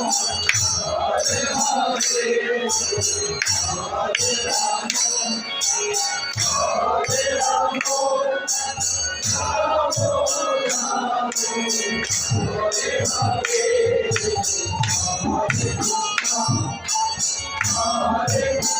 Hare Krishna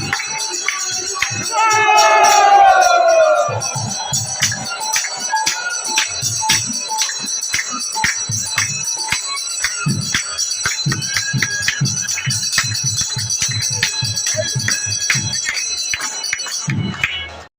Oh!